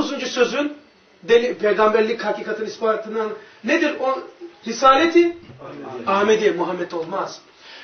dokuzuncu sözün deli, peygamberlik hakikatin ispatından nedir o? Risaleti Ahmedi Muhammed olmaz.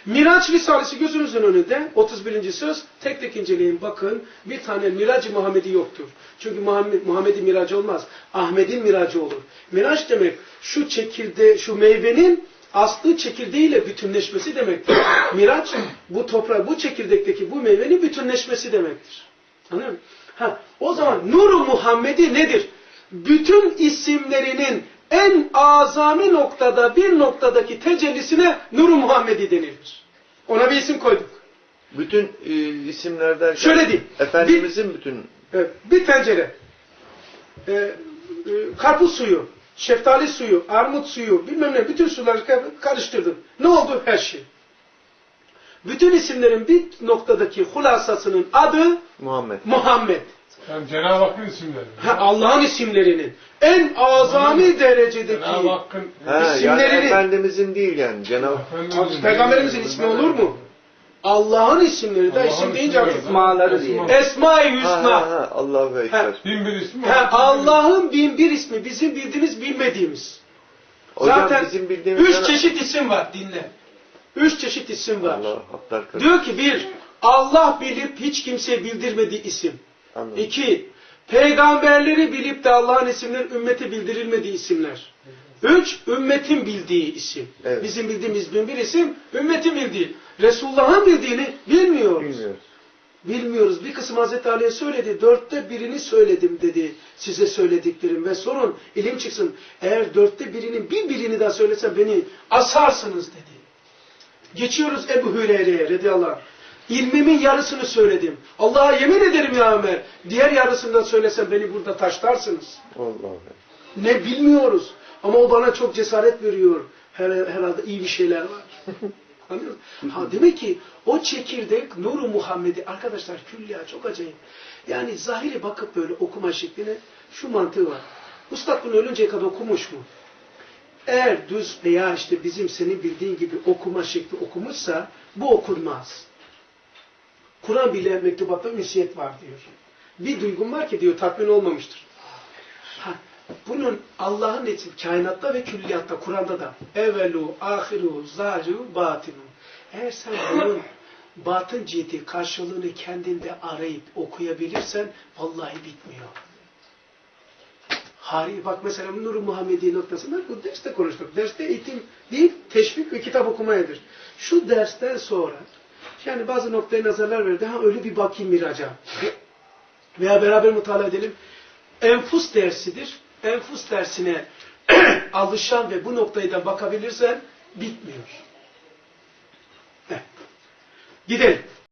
Miraç Risalesi gözünüzün önünde 31. söz tek tek inceleyin bakın bir tane Miraç-ı Muhammedi yoktur. Çünkü Muhammed, Muhammed'in miracı olmaz. Ahmet'in miracı olur. Miraç demek şu çekirde, şu meyvenin aslı çekirdeğiyle bütünleşmesi demektir. Miraç bu toprağı, bu çekirdekteki bu meyvenin bütünleşmesi demektir. Anladın mı? Ha, o zaman Nur-u Muhammedi nedir? Bütün isimlerinin en azami noktada bir noktadaki tecellisine Nur-u Muhammedi denilir. Ona bir isim koyduk. Bütün e, isimlerden Şöyle diyeyim. Efendimizin bütün Evet, bir tencere. Ee, e, karpuz suyu, şeftali suyu, armut suyu, bilmem ne bütün suları ka- karıştırdım. Ne oldu? Her şey. Bütün isimlerin bir noktadaki hulasasının adı Muhammed. Muhammed. Yani Cenab-ı Hakk'ın isimleri. Ha, Allah'ın isimlerinin en azami derecedeki Cenab-ı Hakk'ın Ha, yani İsimlerini- Efendimizin değil yani Cenab-ı Efendimizin- Peygamberimizin ismi olur mu? Allah'ın isimleri de Allah'ın isim deyince İsmaları diye. Esma. Esma-i Hüsna. Allahu Ekber. Bin bir ismi. Allah'ın bin bir ismi bizim bildiğimiz bilmediğimiz. Hocam Zaten bizim bildiğimiz üç Cenab- çeşit isim var dinle. Üç çeşit isim var. Diyor ki bir, Allah bilip hiç kimseye bildirmediği isim. Anladım. İki, peygamberleri bilip de Allah'ın isimleri ümmete bildirilmediği isimler. Üç, ümmetin bildiği isim. Evet. Bizim bildiğimiz bin bir isim, ümmetin bildiği. Resulullah'ın bildiğini bilmiyoruz. Bilmiyoruz. Bilmiyoruz. Bir kısım Hazreti Ali'ye söyledi. Dörtte birini söyledim dedi. Size söylediklerim ve sorun ilim çıksın. Eğer dörtte birinin bir birini daha söylesem beni asarsınız dedi. Geçiyoruz Ebu Hüreyre'ye radıyallahu anh. İlmimin yarısını söyledim. Allah'a yemin ederim ya Ömer. Diğer yarısını da söylesem beni burada taşlarsınız. Allah'u Ne bilmiyoruz. Ama o bana çok cesaret veriyor. Her, herhalde iyi bir şeyler var. Anlıyor? Ha, demek ki o çekirdek Nuru Muhammed'i arkadaşlar külliya çok acayip. Yani zahiri bakıp böyle okuma şekline şu mantığı var. Ustad bunu ölünceye kadar okumuş mu? Eğer düz veya işte bizim senin bildiğin gibi okuma şekli okumuşsa bu okunmaz. Kur'an bile mektubatta ünsiyet var diyor. Bir duygum var ki diyor tatmin olmamıştır. Ha, bunun Allah'ın için kainatta ve külliyatta, Kur'an'da da evvelu, ahiru, zahiru, batinu. Eğer sen bunun batın ciheti karşılığını kendinde arayıp okuyabilirsen vallahi bitmiyor. Hari, bak mesela Nur-u Muhammedi noktasında bu derste konuştuk. Derste eğitim değil, teşvik ve kitap okumayadır. Şu dersten sonra yani bazı noktaya nazarlar verdi. Ha öyle bir bakayım miraca. Veya beraber mutala edelim. Enfus dersidir. Enfus dersine alışan ve bu noktayı da bakabilirsen bitmiyor. Evet. Gidelim.